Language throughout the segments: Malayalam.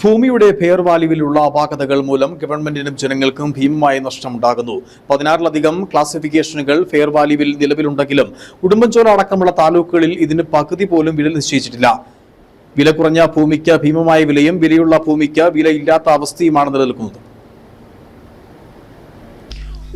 ഭൂമിയുടെ ഫെയർ അപാകതകൾ മൂലം ഗവൺമെന്റിനും ജനങ്ങൾക്കും ഭീമമായ നഷ്ടമുണ്ടാകുന്നു. പതിനാറിലധികം ക്ലാസിഫിക്കേഷനുകൾ ഫെയർ വാല്യൂവിൽ നിലവിലുണ്ടെങ്കിലും ഉടുമ്പൻചോല അടക്കമുള്ള താലൂക്കുകളിൽ ഇതിന് പകുതി പോലും വില നിശ്ചയിച്ചിട്ടില്ല. വില കുറഞ്ഞ ഭൂമിക്ക് ഭീമമായ വിലയും വിലയുള്ള ഭൂമിക്ക് വിലയില്ലാത്ത അവസ്ഥയുമാണ് നിലനിൽക്കുന്നത്.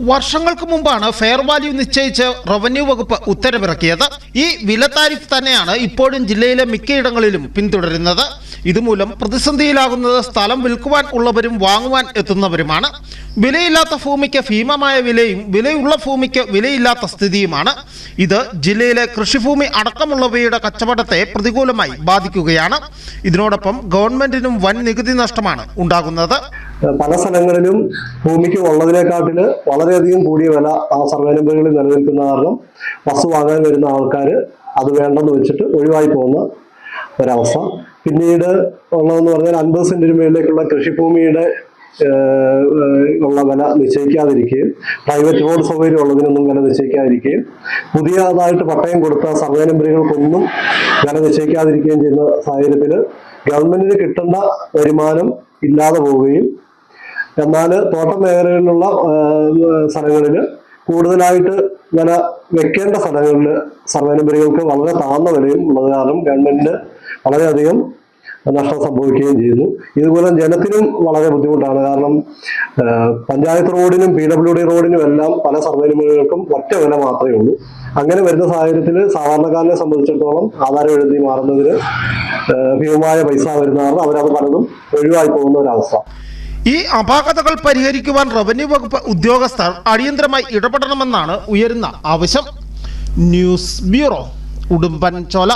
വർഷങ്ങൾക്ക് മുമ്പാണ് ഫെയർ വാല്യൂ നിശ്ചയിച്ച് റവന്യൂ വകുപ്പ് ഉത്തരവിറക്കിയത്. ഈ വില താരിഫ് തന്നെയാണ് ഇപ്പോഴും ജില്ലയിലെ മിക്കയിടങ്ങളിലും പിന്തുടരുന്നത്. ഇതുമൂലം പ്രതിസന്ധിയിലാകുന്നത് സ്ഥലം വിൽക്കുവാൻ ഉള്ളവരും വാങ്ങുവാൻ എത്തുന്നവരുമാണ്. വിലയില്ലാത്ത ഭൂമിക്ക് ഭീമമായ വിലയും വിലയുള്ള ഭൂമിക്ക് വിലയില്ലാത്ത സ്ഥിതിയുമാണ്. ഇത് ജില്ലയിലെ കൃഷിഭൂമി അടക്കമുള്ളവയുടെ കച്ചവടത്തെ പ്രതികൂലമായി ബാധിക്കുകയാണ്. ഇതിനോടൊപ്പം ഗവൺമെന്റിനും വൻ നികുതി നഷ്ടമാണ് ഉണ്ടാകുന്നത്. പല സ്ഥലങ്ങളിലും ഭൂമിക്ക് ഉള്ളതിനെക്കാട്ടിൽ വളരെയധികം കൂടിയ വില ആ സർവേ നിലനിൽക്കുന്ന കാരണം വസ്തു വാങ്ങാൻ വരുന്ന ആൾക്കാർ അത് വേണ്ടെന്ന് വെച്ചിട്ട് ഒഴിവായി പോകുന്ന ഒരവസ്ഥ. പിന്നീട് ഉള്ളതെന്ന് പറഞ്ഞാൽ അൻപത് സെന്റിന് മേളിലേക്കുള്ള കൃഷിഭൂമിയുടെ ഉള്ള വില നിശ്ചയിക്കാതിരിക്കുകയും പ്രൈവറ്റ് റോഡ് സൗകര്യം ഉള്ളതിനൊന്നും വില നിശ്ചയിക്കാതിരിക്കുകയും പുതിയതായിട്ട് പട്ടയം കൊടുത്ത സർവേ നമ്പറുകൾക്കൊന്നും വില നിശ്ചയിക്കാതിരിക്കുകയും ചെയ്യുന്ന സാഹചര്യത്തിൽ ഗവൺമെന്റിന് കിട്ടേണ്ട വരുമാനം ഇല്ലാതെ പോവുകയും എന്നാൽ തോട്ടം മേഖലകളിലുള്ള സ്ഥലങ്ങളിൽ കൂടുതലായിട്ട് വില വെക്കേണ്ട സ്ഥലങ്ങളിൽ സർവേ വളരെ താഴ്ന്ന വിലയും ഉള്ളത് കാരണം ഗവൺമെന്റിന് വളരെയധികം നഷ്ടം സംഭവിക്കുകയും ചെയ്യുന്നു ഇതുപോലെ ജനത്തിനും വളരെ ബുദ്ധിമുട്ടാണ്. കാരണം പഞ്ചായത്ത് റോഡിനും പി ഡബ്ല്യു ഡി റോഡിനും എല്ലാം പല സർവേ ഒറ്റ വില മാത്രമേ ഉള്ളൂ. അങ്ങനെ വരുന്ന സാഹചര്യത്തിൽ സാധാരണക്കാരനെ സംബന്ധിച്ചിടത്തോളം ആധാരം എഴുതി മാറുന്നതിന് ഭീമമായ പൈസ വരുന്ന കാരണം അവരത് പലതും ഒഴിവായി പോകുന്ന ഒരവസ്ഥ. ഈ അപാകതകൾ പരിഹരിക്കുവാൻ റവന്യൂ വകുപ്പ് ഉദ്യോഗസ്ഥർ അടിയന്തരമായി ഇടപെടണമെന്നാണ് ഉയരുന്ന ആവശ്യം. News bureau Udumbanchola.